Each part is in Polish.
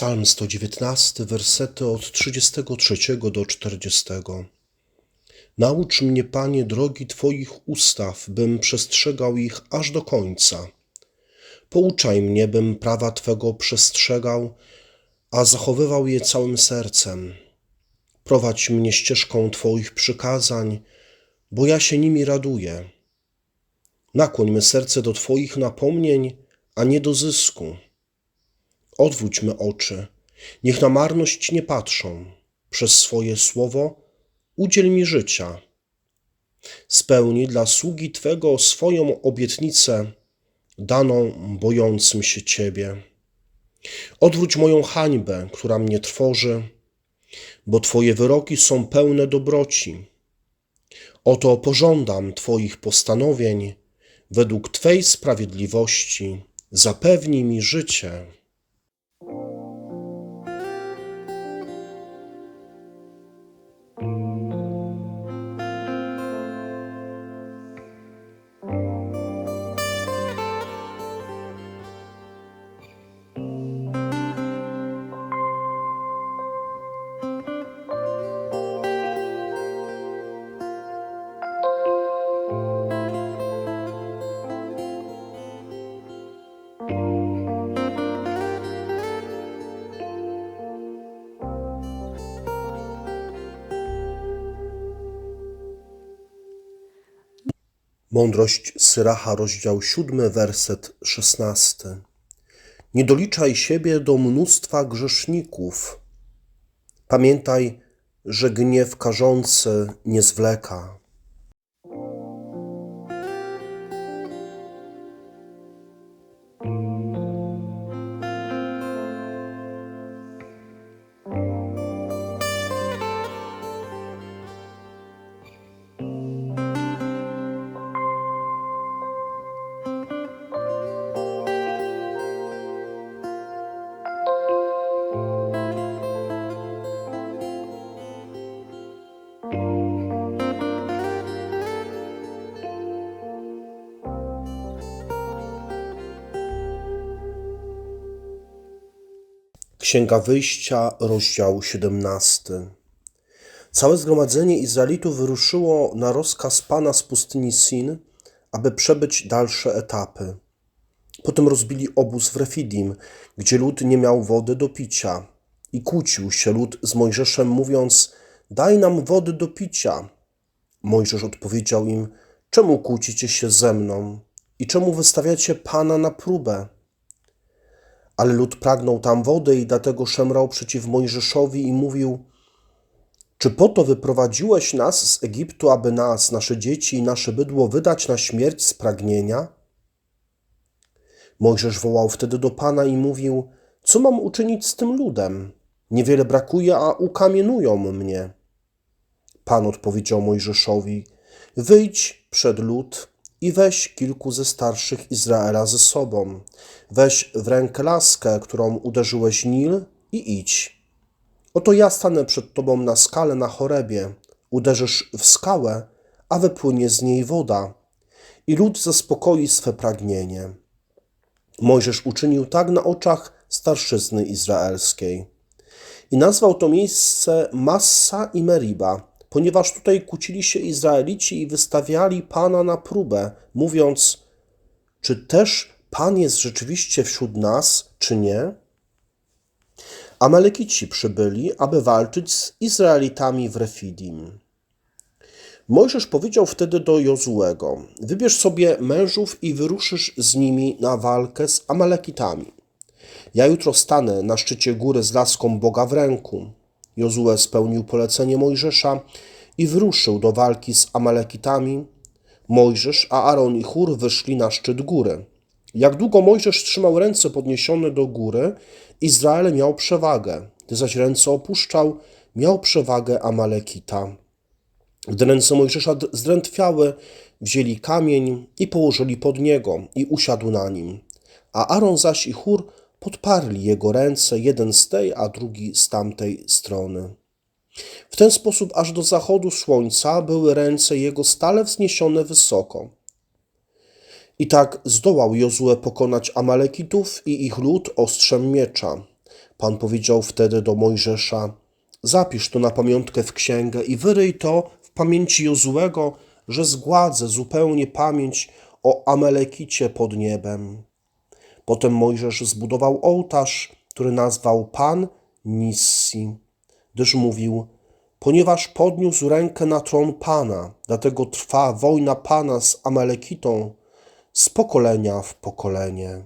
Psalm 119, wersety od 33 do 40. Naucz mnie, Panie, drogi Twoich ustaw, bym przestrzegał ich aż do końca. Pouczaj mnie, bym prawa Twego przestrzegał, a zachowywał je całym sercem. Prowadź mnie ścieżką Twoich przykazań, bo ja się nimi raduję. Nakłoń serce do Twoich napomnień, a nie do zysku. Odwróćmy oczy, niech na marność nie patrzą. Przez swoje słowo udziel mi życia. Spełnij dla sługi Twego swoją obietnicę, daną bojącym się Ciebie. Odwróć moją hańbę, która mnie trwoży, bo Twoje wyroki są pełne dobroci. Oto pożądam Twoich postanowień, według Twej sprawiedliwości zapewnij mi życie. Mądrość Syracha, rozdział 7, werset 16. Nie doliczaj siebie do mnóstwa grzeszników. Pamiętaj, że gniew karzący nie zwleka. Księga Wyjścia, rozdział 17. Całe zgromadzenie Izraelitów wyruszyło na rozkaz Pana z pustyni Sin, aby przebyć dalsze etapy. Potem rozbili obóz w Refidim, gdzie lud nie miał wody do picia. I kłócił się lud z Mojżeszem, mówiąc: Daj nam wody do picia. Mojżesz odpowiedział im: Czemu kłócicie się ze mną i czemu wystawiacie Pana na próbę? Ale lud pragnął tam wody i dlatego szemrał przeciw Mojżeszowi i mówił: Czy po to wyprowadziłeś nas z Egiptu, aby nas, nasze dzieci i nasze bydło wydać na śmierć z pragnienia? Mojżesz wołał wtedy do Pana i mówił: Co mam uczynić z tym ludem? Niewiele brakuje, a ukamienują mnie. Pan odpowiedział Mojżeszowi: Wyjdź przed lud i weź kilku ze starszych Izraela ze sobą. Weź w rękę laskę, którą uderzyłeś Nil i idź. Oto ja stanę przed tobą na skale na chorebie. Uderzysz w skałę, a wypłynie z niej woda. I lud zaspokoi swe pragnienie. Mojżesz uczynił tak na oczach starszyzny izraelskiej. I nazwał to miejsce Massa i Meriba, ponieważ tutaj kłócili się Izraelici i wystawiali Pana na próbę, mówiąc: Czy też Pan jest rzeczywiście wśród nas, czy nie? Amalekici przybyli, aby walczyć z Izraelitami w Refidim. Mojżesz powiedział wtedy do Jozułego: Wybierz sobie mężów i wyruszysz z nimi na walkę z Amalekitami. Ja jutro stanę na szczycie góry z laską Boga w ręku. Jozue spełnił polecenie Mojżesza i wyruszył do walki z Amalekitami. Mojżesz, Aaron i Chór wyszli na szczyt góry. Jak długo Mojżesz trzymał ręce podniesione do góry, Izrael miał przewagę. Gdy zaś ręce opuszczał, miał przewagę Amalekita. Gdy ręce Mojżesza zdrętwiały, wzięli kamień i położyli pod niego i usiadł na nim. A Aaron zaś i Chór podparli jego ręce, jeden z tej, a drugi z tamtej strony. W ten sposób aż do zachodu słońca były ręce jego stale wzniesione wysoko. I tak zdołał Jozue pokonać Amalekitów i ich lud ostrzem miecza. Pan powiedział wtedy do Mojżesza: Zapisz to na pamiątkę w księgę i wyryj to w pamięci Jozułego, że zgładzę zupełnie pamięć o Amalekicie pod niebem. Potem Mojżesz zbudował ołtarz, który nazwał Pan Nissi, gdyż mówił: Ponieważ podniósł rękę na tron Pana, dlatego trwa wojna Pana z Amalekitą z pokolenia w pokolenie.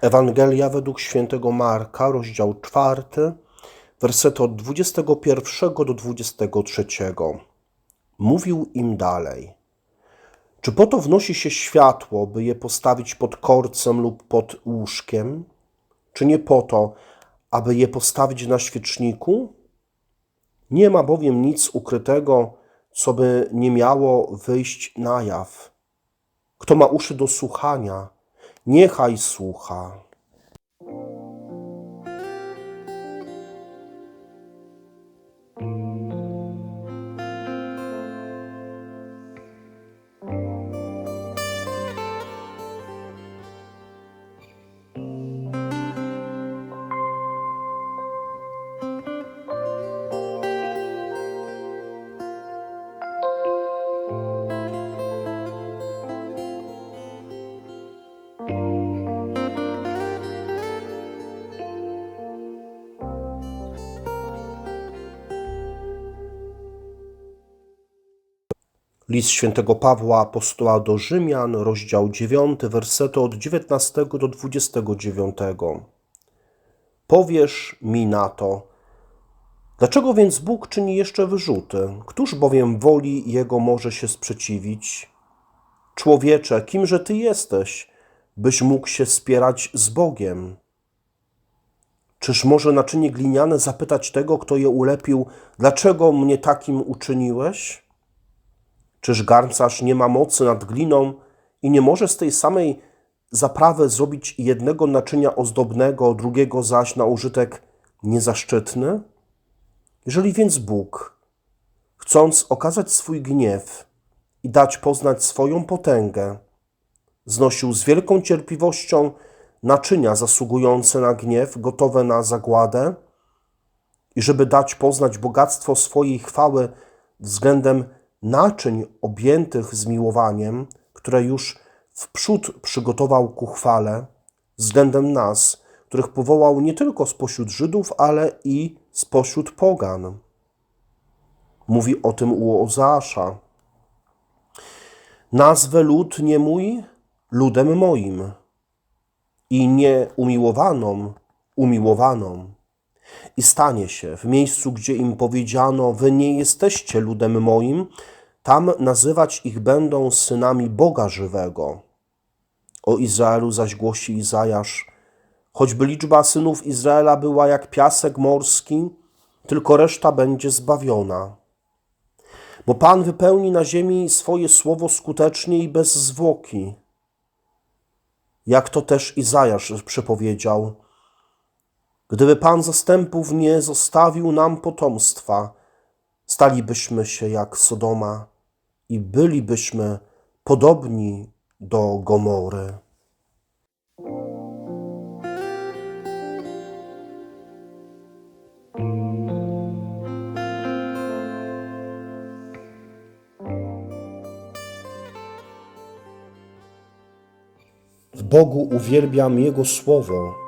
Ewangelia według świętego Marka, rozdział 4, wersety od 21 do 23. Mówił im dalej. Czy po to wnosi się światło, by je postawić pod korcem lub pod łóżkiem? Czy nie po to, aby je postawić na świeczniku? Nie ma bowiem nic ukrytego, co by nie miało wyjść na jaw. Kto ma uszy do słuchania, niechaj słucha. List świętego Pawła apostoła do Rzymian, rozdział 9, wersety od 19 do 29. Powiesz mi na to, dlaczego więc Bóg czyni jeszcze wyrzuty? Któż bowiem woli Jego może się sprzeciwić? Człowiecze, kimże Ty jesteś, byś mógł się spierać z Bogiem? Czyż może naczynie gliniane zapytać tego, kto je ulepił, dlaczego mnie takim uczyniłeś? Czyż garncarz nie ma mocy nad gliną i nie może z tej samej zaprawy zrobić jednego naczynia ozdobnego, drugiego zaś na użytek niezaszczytny? Jeżeli więc Bóg, chcąc okazać swój gniew i dać poznać swoją potęgę, znosił z wielką cierpliwością naczynia zasługujące na gniew, gotowe na zagładę, i żeby dać poznać bogactwo swojej chwały względem naczyń objętych zmiłowaniem, które już wprzód przygotował ku chwale, względem nas, których powołał nie tylko spośród Żydów, ale i spośród pogan. Mówi o tym u Ozeasza. Nazwę lud nie mój ludem moim i nie umiłowaną umiłowaną. I stanie się w miejscu, gdzie im powiedziano: Wy nie jesteście ludem moim, tam nazywać ich będą synami Boga żywego. O Izraelu zaś głosi Izajasz: Choćby liczba synów Izraela była jak piasek morski, tylko reszta będzie zbawiona. Bo Pan wypełni na ziemi swoje słowo skutecznie i bez zwłoki. Jak to też Izajasz przepowiedział: Gdyby Pan zastępów nie zostawił nam potomstwa, stalibyśmy się jak Sodoma i bylibyśmy podobni do Gomory. W Bogu uwielbiam Jego słowo,